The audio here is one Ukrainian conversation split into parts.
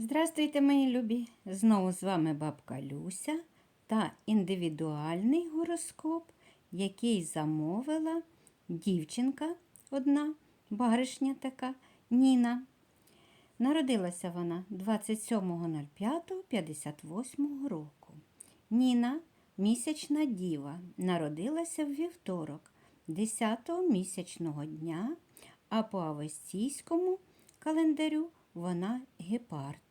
Здравствуйте, мої любі! Знову з вами бабка Люся та індивідуальний гороскоп, який замовила дівчинка одна, баришня така Ніна. Народилася вона 27.05.58 року. Ніна місячна діва, народилася в вівторок, 10-го місячного дня, а по авестійському календарю вона гепард.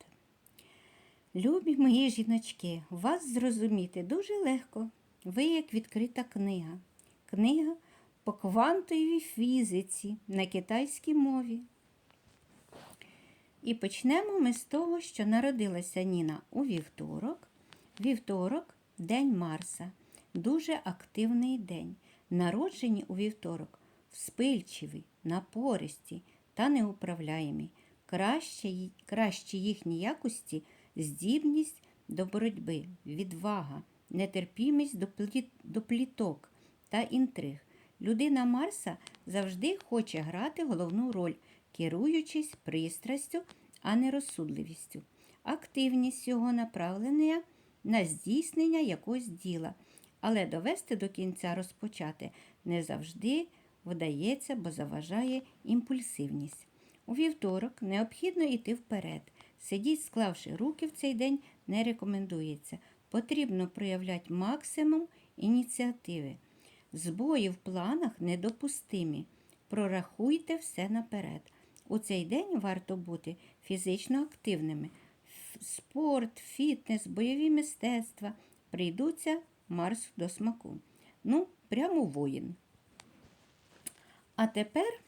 Любі мої жіночки, вас зрозуміти дуже легко. Ви як відкрита книга. Книга по квантовій фізиці на китайській мові. І почнемо ми з того, що народилася Ніна у вівторок. Вівторок день Марса. Дуже активний день. Народжені у вівторок, вспильчиві, напористі та неуправляємі. Краще, кращі їхні якості здібність до боротьби, відвага, нетерпімість до, плі- до пліток та інтриг. Людина Марса завжди хоче грати головну роль, керуючись пристрастю, а не розсудливістю. Активність його направлення на здійснення якогось діла, але довести до кінця розпочати не завжди вдається, бо заважає імпульсивність. У вівторок необхідно йти вперед. Сидіть, склавши руки в цей день, не рекомендується. Потрібно проявляти максимум ініціативи. Збої в планах недопустимі. Прорахуйте все наперед. У цей день варто бути фізично активними. Спорт, фітнес, бойові мистецтва прийдуться Марс до смаку. Ну, прямо воїн. А тепер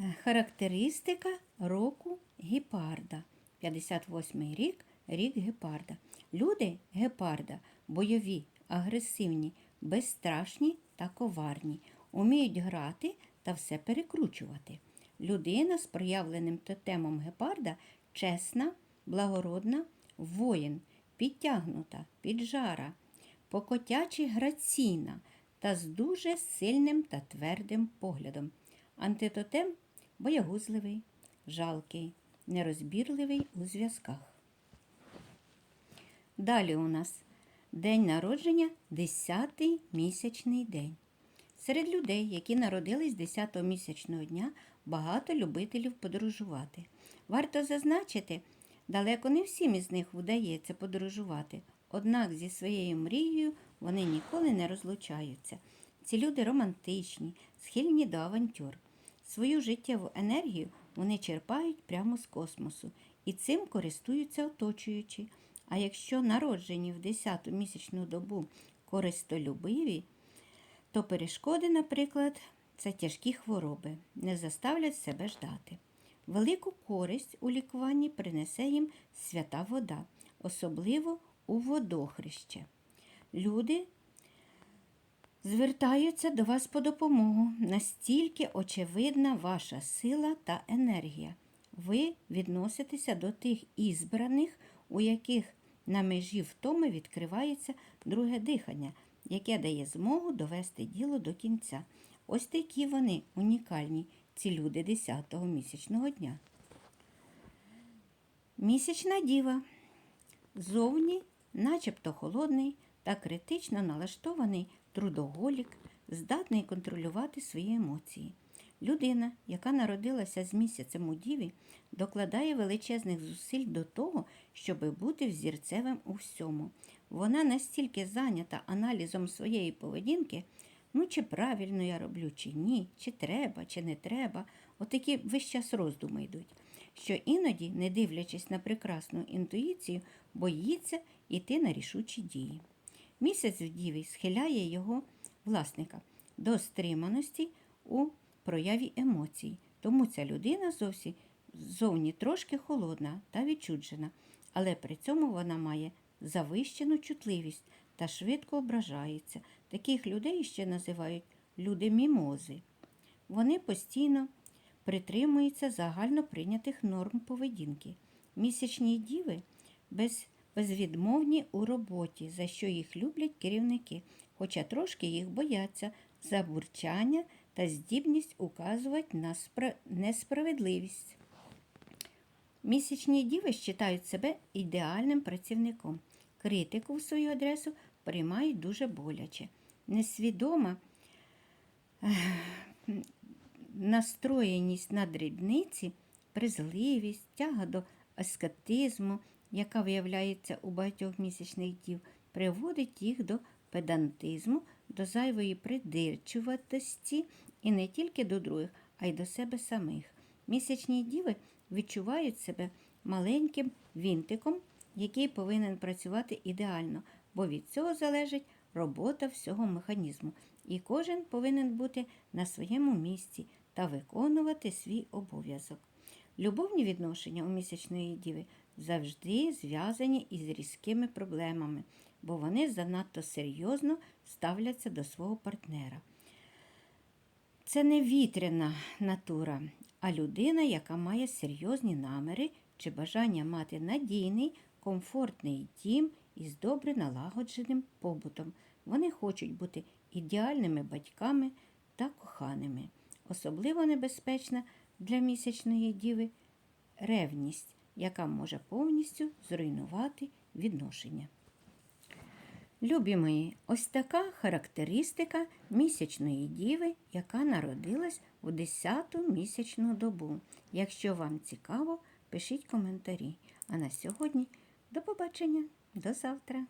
е, характеристика року гепарда. 58 рік рік гепарда. Люди гепарда бойові, агресивні, безстрашні та коварні, уміють грати та все перекручувати. Людина з проявленим тотемом гепарда чесна, благородна, воїн, підтягнута, піджара, покотячі граційна та з дуже сильним та твердим поглядом. Антитотем боягузливий, жалкий, нерозбірливий у зв'язках. Далі у нас день народження 10-й місячний день. Серед людей, які народились 10-го місячного дня, багато любителів подорожувати. Варто зазначити, далеко не всім із них вдається подорожувати, однак зі своєю мрією вони ніколи не розлучаються. Ці люди романтичні, схильні до авантюр. Свою життєву енергію вони черпають прямо з космосу і цим користуються оточуючі. А якщо народжені в 10-ту місячну добу користолюбиві, то перешкоди, наприклад, це тяжкі хвороби, не заставлять себе ждати. Велику користь у лікуванні принесе їм свята вода, особливо у водохреще. Люди звертаються до вас по допомогу. Настільки очевидна ваша сила та енергія. Ви відноситеся до тих ізбраних, у яких на межі втоми відкривається друге дихання, яке дає змогу довести діло до кінця. Ось такі вони унікальні, ці люди 10-го місячного дня. Місячна діва. Зовні, начебто холодний та критично налаштований трудоголік, здатний контролювати свої емоції. Людина, яка народилася з місяцем у діві, докладає величезних зусиль до того, щоб бути взірцевим у всьому. Вона настільки зайнята аналізом своєї поведінки, ну чи правильно я роблю, чи ні, чи треба, чи не треба. Отакі весь час роздуми йдуть, що іноді, не дивлячись на прекрасну інтуїцію, боїться йти на рішучі дії. Місяць в діві схиляє його власника до стриманості у прояві емоцій. Тому ця людина зовсім зовні трошки холодна та відчуджена, але при цьому вона має завищену чутливість та швидко ображається. Таких людей ще називають люди мімози. Вони постійно притримуються загально прийнятих норм поведінки. Місячні діви без, безвідмовні у роботі, за що їх люблять керівники, хоча трошки їх бояться за бурчання та здібність указувати на спра- несправедливість. Місячні діви вважають себе ідеальним працівником. Критику в свою адресу приймають дуже боляче. Несвідома настроєність на дрібниці, призливість, тяга до аскетизму, яка виявляється у багатьох місячних дів, приводить їх до педантизму, до зайвої придирчуватості і не тільки до других, а й до себе самих. Місячні діви відчувають себе маленьким вінтиком, який повинен працювати ідеально, бо від цього залежить робота всього механізму, і кожен повинен бути на своєму місці та виконувати свій обов'язок. Любовні відношення у місячної діви завжди зв'язані із різкими проблемами, бо вони занадто серйозно ставляться до свого партнера. Це не вітряна натура, а людина, яка має серйозні наміри чи бажання мати надійний, комфортний дім із добре налагодженим побутом. Вони хочуть бути ідеальними батьками та коханими. Особливо небезпечна для місячної діви ревність, яка може повністю зруйнувати відношення. Любі мої, ось така характеристика місячної діви, яка народилась у 10-ту місячну добу. Якщо вам цікаво, пишіть коментарі. А на сьогодні до побачення, до завтра.